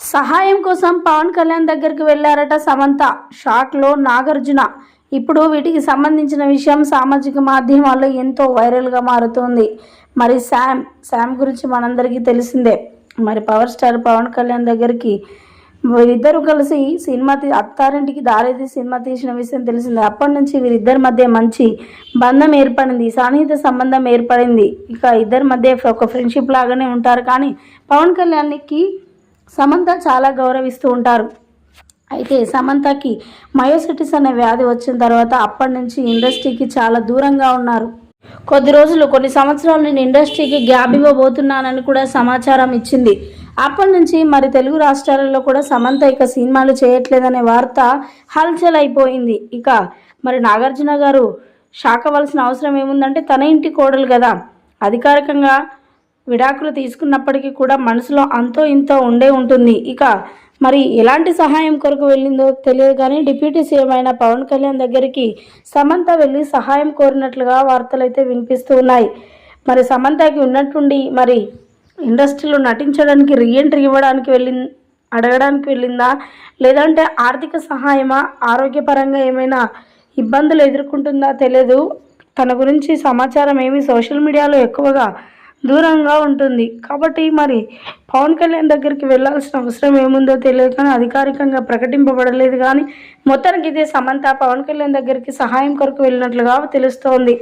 సహాయం కోసం పవన్ కళ్యాణ్ దగ్గరికి వెళ్ళారట సమంత. షాక్లో నాగార్జున. ఇప్పుడు వీటికి సంబంధించిన విషయం సామాజిక మాధ్యమాల్లో ఎంతో వైరల్గా మారుతోంది. మరి శామ్ శామ్ గురించి మనందరికీ తెలిసిందే. మరి పవర్ స్టార్ పవన్ కళ్యాణ్ దగ్గరికి వీరిద్దరూ కలిసి సినిమా తీ అత్తారింటికి దారేది సినిమా తీసిన విషయం తెలిసిందే. అప్పటి నుంచి వీరిద్దరి మధ్య మంచి బంధం ఏర్పడింది. సాన్నిహిత సంబంధం ఏర్పడింది. ఇక ఇద్దరి మధ్య ఒక ఫ్రెండ్షిప్ లాగానే ఉంటారు. కానీ పవన్ కళ్యాణ్కి సమంత చాలా గౌరవిస్తూ ఉంటారు. అయితే సమంతకి మయోసిటిస్ అనే వ్యాధి వచ్చిన తర్వాత అప్పటి నుంచి ఇండస్ట్రీకి చాలా దూరంగా ఉన్నారు. కొద్ది రోజులు కొన్ని సంవత్సరాలు నేను ఇండస్ట్రీకి గ్యాప్ ఇవ్వబోతున్నానని కూడా సమాచారం ఇచ్చింది. అప్పటి నుంచి మరి తెలుగు రాష్ట్రాలలో కూడా సమంత ఇక సినిమాలు చేయట్లేదనే వార్త హల్చల్ అయిపోయింది ఇక మరి నాగార్జున గారు షాక్ అవ్వాల్సిన అవసరం ఏముందంటే తన ఇంటి కోడలు కదా. అధికారికంగా విడాకులు తీసుకున్నప్పటికీ కూడా మనసులో అంతో ఇంతో ఉండే ఉంటుంది. ఇక మరి ఎలాంటి సహాయం కొరకు వెళ్ళిందో తెలియదు కానీ డిప్యూటీ సీఎం అయిన పవన్ కళ్యాణ్ దగ్గరికి సమంత వెళ్ళి సహాయం కోరినట్లుగా వార్తలు అయితే వినిపిస్తూ ఉన్నాయి. మరి సమంతకి ఉన్నట్టుండి మరి ఇండస్ట్రీలో నటించడానికి రీఎంట్రీ ఇవ్వడానికి వెళ్ళి అడగడానికి వెళ్ళిందా? లేదంటే ఆర్థిక సహాయమా? ఆరోగ్యపరంగా ఏమైనా ఇబ్బందులు ఎదుర్కొంటుందా? తెలియదు తన గురించి సమాచారం ఏమి సోషల్ మీడియాలో ఎక్కువగా దూరంగా ఉంటుంది. కాబట్టి మరి పవన్ కళ్యాణ్ దగ్గరికి వెళ్ళాల్సిన అవసరం ఏముందో తెలియదు కానీ అధికారికంగా ప్రకటింపబడలేదు కానీ మొత్తానికి ఇదే సమంత పవన్ కళ్యాణ్ దగ్గరికి సహాయం కొరకు వెళ్ళినట్లుగా తెలుస్తోంది.